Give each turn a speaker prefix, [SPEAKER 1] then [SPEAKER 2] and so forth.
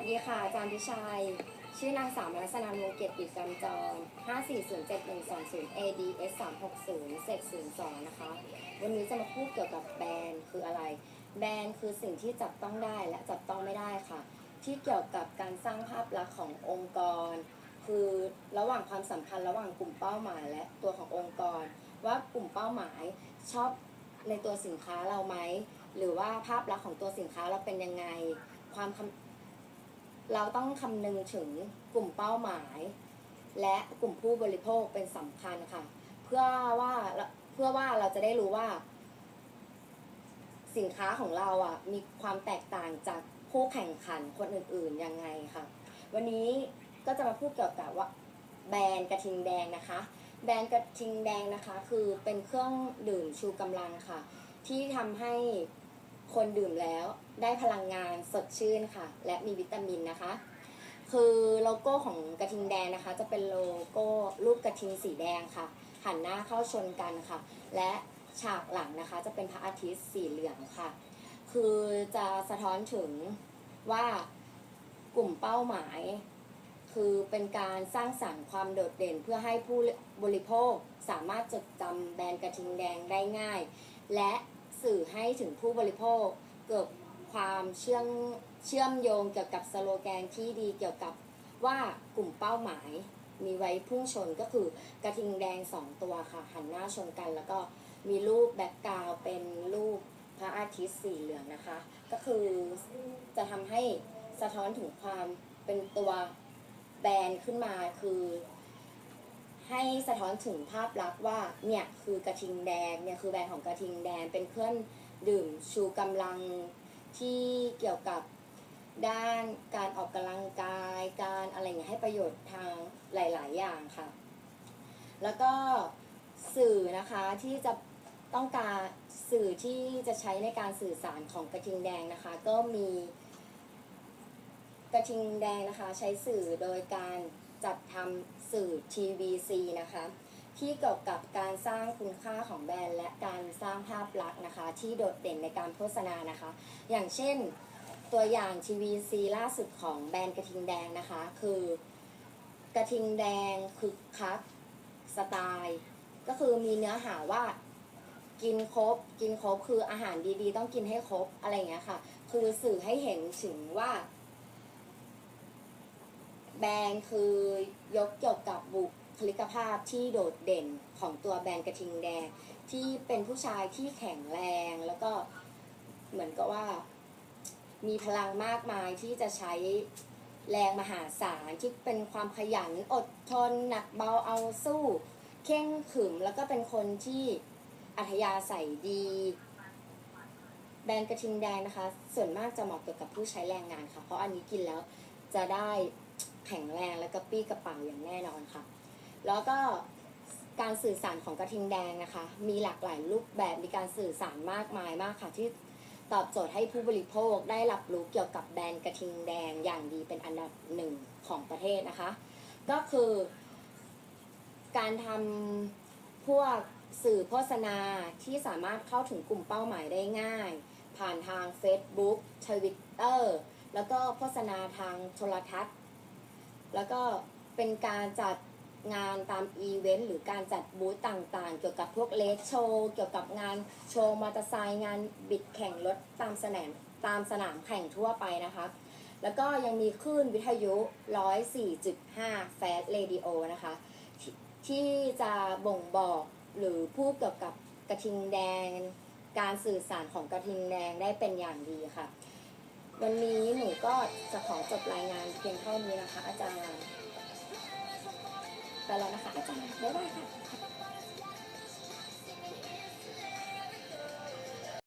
[SPEAKER 1] สดีค่ะ อาจารย์พิชัย ชื่อนางสาวรัศนานวงเกียรติกิจกำจร540720 ADS 360เศษ02นะคะ วันนี้จะมาพูดเกี่ยวกับแบรนด์คืออะไร แบรนด์คือสิ่งที่จับต้องได้และจับต้องไม่ได้ค่ะ ที่เกี่ยวกับการสร้างภาพลักษณ์ขององค์กร คือระหว่างความสัมพันธ์ระหว่างกลุ่มเป้าหมาย และตัวขององค์กร ว่ากลุ่มเป้าหมายชอบในตัวสินค้าเราไหม หรือว่าภาพลักษณ์ของตัวสินค้าเราเป็นยังไง ความคำ เราต้องคำนึงถึงกลุ่มเป้าหมาย และกลุ่มผู้บริโภคเป็นสำคัญค่ะ เพื่อว่าเพื่อว่าเราจะได้รู้ว่า สินค้าของเราอะมีความแตกต่างจากคู่แข่งขันคนอื่นๆยังไงค่ะ วันนี้ก็จะมาพูดเกี่ยวกับว่าแบรนด์กระทิงแดงนะคะ แบรนด์กระทิงแดงนะคะ คือเป็นเครื่องดื่มชูกำลังค่ะ ที่ทำให้ คนดื่มแล้วได้พลังงานสดชื่นค่ะ และมีวิตามินนะคะ คือโลโก้ของกระทิงแดงนะคะ จะเป็นโลโก้รูปกระทิงสีแดงค่ะ หันหน้าเข้าชนกันค่ะ และฉากหลังนะคะ จะเป็นพระอาทิตย์สีเหลืองค่ะ คือจะสะท้อนถึงว่ากลุ่มเป้าหมาย คือเป็นการสร้างสรรค์ความโดดเด่นเพื่อให้ผู้บริโภคสามารถจดจำแบรนด์กระทิงแดงได้ง่าย และ สื่อให้ถึงผู้บริโภค เกิดความเชื่อมเชื่อมโยงเกี่ยวกับสโลแกนที่ดีเกี่ยวกับว่ากลุ่มเป้าหมายมีไว้พุ่งชนก็คือกระทิงแดงสองตัวค่ะ หันหน้าชนกันแล้วก็มีรูปแบ็กกราวเป็นรูปพระอาทิตย์สีเหลืองนะคะ ก็คือจะทำให้สะท้อนถึงความเป็นตัวแบรนด์ขึ้นมาคือ ให้สะท้อนถึงภาพลักษณ์ว่าเนี่ยคือกระทิงแดงเนี่ยคือแบรนด์ของกระทิงแดงเป็นเครื่องดื่มชูกำลังที่เกี่ยวกับด้านการออกกำลังกายการอะไรเงี้ยให้ประโยชน์ทางหลาย ๆ อย่างค่ะ แล้วก็สื่อนะคะที่จะต้องการสื่อที่จะใช้ในการสื่อสารของกระทิงแดงนะคะ ก็มีกระทิงแดงนะคะใช้สื่อโดยการ จัดทำสื่อ TVC นะคะ ที่เกี่ยวกับการสร้างคุณค่าของแบรนด์ และการสร้างภาพลักษณ์นะคะ ที่โดดเด่นในการโฆษณานะคะ อย่างเช่นตัวอย่าง TVC ล่าสุดของแบรนด์กระทิงแดงนะคะ คือกระทิงแดงคึกคักสไตล์ก็คือมีเนื้อหาว่ากินครบ กินครบคืออาหารดีๆ ต้องกินให้ครบอะไรอย่างเงี้ยค่ะ คือสื่อให้เห็นถึงว่า แบรนด์คือยกเกี่ยวกับบุคลิกภาพที่โดดเด่นของตัวแบรนด์กระทิงแดง ที่เป็นผู้ชายที่แข็งแรงแล้วก็เหมือนกับว่า มีพลังมากมายที่จะใช้แรงมหาศาลที่เป็นความขยันอดทนหนักเบาเอาสู้ เข่งขึมแล้วก็เป็นคนที่อัธยาศัยดี แบรนด์กระทิงแดงนะคะ ส่วนมากจะเหมาะเกี่ยวกับผู้ใช้แรงงานค่ะ เพราะอันนี้กินแล้วจะได้ แข็งแรงและกระปี้กระเป๋าอย่างแน่นอนค่ะ แล้วก็การสื่อสารของกระทิงแดงนะคะ มีหลากหลายรูปแบบมีการสื่อสารมากมายมากค่ะ ที่ตอบโจทย์ให้ผู้บริโภคได้รับรู้เกี่ยวกับแบรนด์กระทิงแดงอย่างดีเป็นอันดับหนึ่งของประเทศนะคะ ก็คือการทำพวกสื่อโฆษณาที่สามารถเข้าถึงกลุ่มเป้าหมายได้ง่าย ผ่านทาง Facebook Twitter แล้วก็โฆษณาทางโทรทัศน์ แล้วก็เป็นการจัดงานตามอีเวนต์หรือการจัดบูธต่างๆ เกี่ยวกับพวกเลสโชว์เกี่ยวกับงานโชว์มอเตอร์ไซค์งานบิดแข่งรถตามสนามตามสนามแข่งทั่วไปนะคะ แล้วก็ยังมีคลื่นวิทยุ 104.5 แฟสเรดิโอนะคะทที่จะบ่งบอกหรือพูดเกี่ยวกับกระทิงแดง การสื่อสารของกระทิงแดงได้เป็นอย่างดีค่ะ วันนี้หนูก็จะขอจบรายงานเพียงเท่านี้นะคะ อาจารย์ ไปแล้วนะคะอาจารย์ บ๊ายบายค่ะ